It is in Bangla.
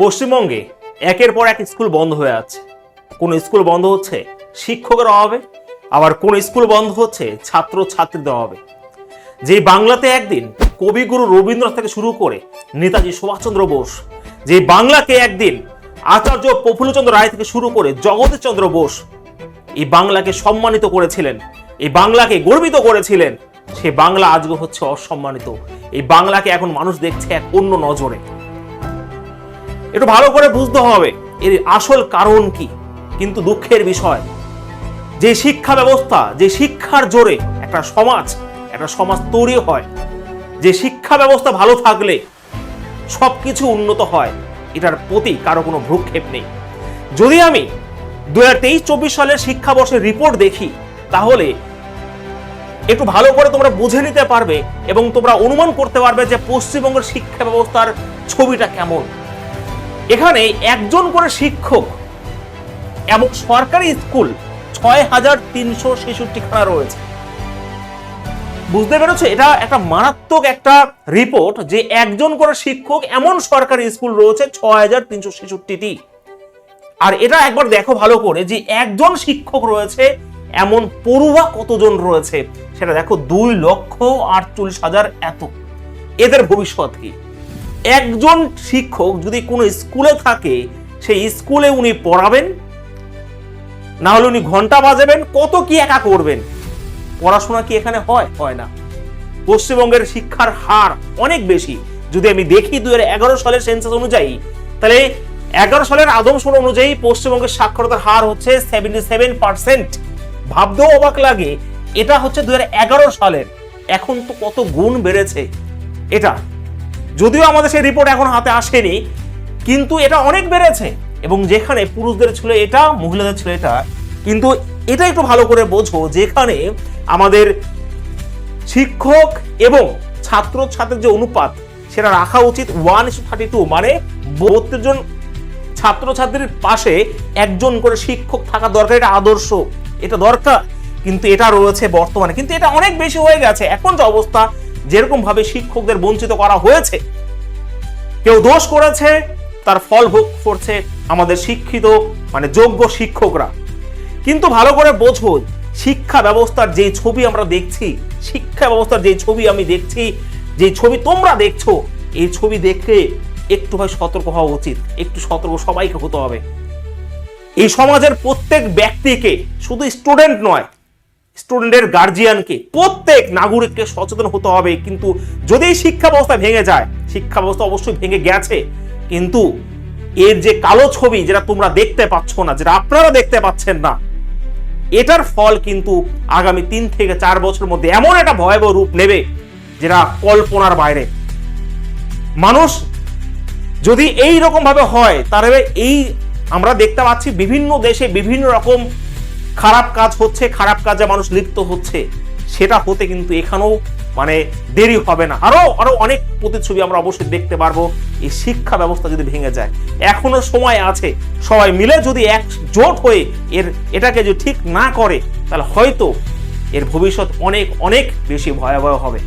পশ্চিমবঙ্গে একের পর এক স্কুল বন্ধ হয়ে আছে। কোন স্কুল বন্ধ হচ্ছে শিক্ষকের অভাবে, আবার কোন স্কুল বন্ধ হচ্ছে ছাত্র ছাত্রীদের অভাবে। যে বাংলাতে একদিন কবিগুরু রবীন্দ্রনাথ থেকে শুরু করে নেতাজি সুভাষচন্দ্র বোস, যে বাংলাকে একদিন আচার্য প্রফুল্লচন্দ্র রায় থেকে শুরু করে জগদীশ চন্দ্র বোস এই বাংলাকে সম্মানিত করেছিলেন, এই বাংলাকে গর্বিত করেছিলেন, সে বাংলা আজকে হচ্ছে অসম্মানিত। এই বাংলাকে এখন মানুষ দেখছে এক অন্য নজরে। একটু ভালো করে বুঝতে হবে এর আসল কারণ কি, কিন্তু দুঃখের বিষয়। যে শিক্ষা ব্যবস্থা, যে শিক্ষার জোরে একটা সমাজ একটা সমাজ তৈরি হয়, যে শিক্ষা ব্যবস্থা ভালো থাকলে সবকিছু উন্নত হয়, এটার প্রতি কারও কোনো ভ্রুক্ষেপ নেই। যদি আমি দু হাজার তেইশ চব্বিশ সালের শিক্ষাবর্ষের রিপোর্ট দেখি, তাহলে একটু ভালো করে তোমরা বুঝে নিতে পারবে এবং তোমরা অনুমান করতে পারবে যে পশ্চিমবঙ্গের শিক্ষা ব্যবস্থার ছবিটা কেমন। এখানে একজন করে শিক্ষক এবং সরকারি স্কুল ছয় হাজার তিনশো ছেষট্টিখানা রয়েছে। বুঝতে পেরেছ? এটা একটা মারাত্মক একটা রিপোর্ট যে একজন করে শিক্ষক এমন সরকারি স্কুল রয়েছে ছয় হাজার তিনশো ছেষট্টিটি। আর এটা একবার দেখো ভালো করে যে একজন শিক্ষক রয়েছে, এমন পড়ুয়া কতজন রয়েছে? সেটা দেখো দুই লক্ষ আটচল্লিশ হাজার এত। এদের ভবিষ্যৎ কি? একজন শিক্ষক যদি কোনো স্কুলে থাকে, সেই স্কুলে উনি পড়াবেন না হলে উনি ঘণ্টা বাজাবেন, কত কি একা করবেন? পড়াশোনা কি এখানে হয়? হয় না। পশ্চিমবঙ্গের শিক্ষার হার অনেক বেশি। যদি আমি দেখি দুই এগারো সালের সেন্সাস অনুযায়ী, তাহলে এগারো সালের আদমশুন অনুযায়ী পশ্চিমবঙ্গের সাক্ষরতার হার হচ্ছে সেভেন্টি সেভেন পার্সেন্ট ভাবতেও অবাক লাগে, এটা হচ্ছে হাজার এগারো সালের। এখন তো কত গুণ বেড়েছে। এটা যদিও আমাদের সেই রিপোর্ট এখন হাতে আসেনি, কিন্তু এটা অনেক বেড়েছে। এবং যেখানে পুরুষদের ছিল এটা, মহিলাদের ছিল এটা, কিন্তু এটা একটু ভালো করে বোঝো, যেখানে আমাদের শিক্ষক এবং ছাত্র ছাত্রের যে অনুপাত, সেটা রাখা উচিত ওয়ান ইস থার্টি টু মানে বত্রিশ জন ছাত্রছাত্রীর পাশে একজন করে শিক্ষক থাকা দরকার, এটা আদর্শ, এটা দরকার, কিন্তু এটা রয়েছে বর্তমানে। কিন্তু এটা অনেক বেশি হয়ে গেছে। এখন যে অবস্থা যেরকম ভাবে শিক্ষকদের বঞ্চিত করা হয়েছে। কেউ দোষ করেছে, তার ফল ভোগ করছে আমাদের শিক্ষিত মানে যোগ্য শিক্ষকরা। কিন্তু ভালো করে বোঝো শিক্ষা ব্যবস্থার যে ছবি আমরা দেখছি, শিক্ষা ব্যবস্থার যে ছবি আমি দেখছি যে ছবি তোমরা দেখছ, এই ছবি দেখে একটু ভাই সতর্ক হওয়া উচিত, একটু সতর্ক সবাইকে হতে হবে। এই সমাজের প্রত্যেক ব্যক্তিকে, শুধু স্টুডেন্ট নয় স্টুডেন্টের গার্জিয়ানকে প্রত্যেক নাগরিককে সচেতন হতে হবে। কিন্তু যদি শিক্ষা ব্যবস্থা ভেঙে যায় শিক্ষা ব্যবস্থা অবশ্যই ভেঙে গেছে। কিন্তু এর যে কালো ছবি যেটা তোমরা দেখতে পাচ্ছ না, যেটা আপনারা দেখতে পাচ্ছেন না, এটার ফল কিন্তু আগামী তিন থেকে চার বছরের মধ্যে এমন একটা ভয়াবহ রূপ নেবে যেটা কল্পনার বাইরে। মানুষ যদি এই রকম ভাবে হয়, তাহলে এই আমরা দেখতে পাচ্ছি বিভিন্ন দেশে বিভিন্ন রকম খারাপ কাজ হচ্ছে, খারাপ কাজে মানুষ লিপ্ত হচ্ছে। সেটা হতে কিন্তু এখানেও মানে দেরি হবে না। আরও আরও অনেক প্রতিচ্ছবি আমরা অবশ্যই দেখতে পারব। এই শিক্ষা ব্যবস্থা যদি ভেঙে যায়। এখনও সময় আছে। সবাই মিলে যদি এক জোট হয়ে এর, এটাকে যদি ঠিক না করে, তাহলে হয়তো এর ভবিষ্যৎ অনেক অনেক বেশি ভয়াবহ হবে।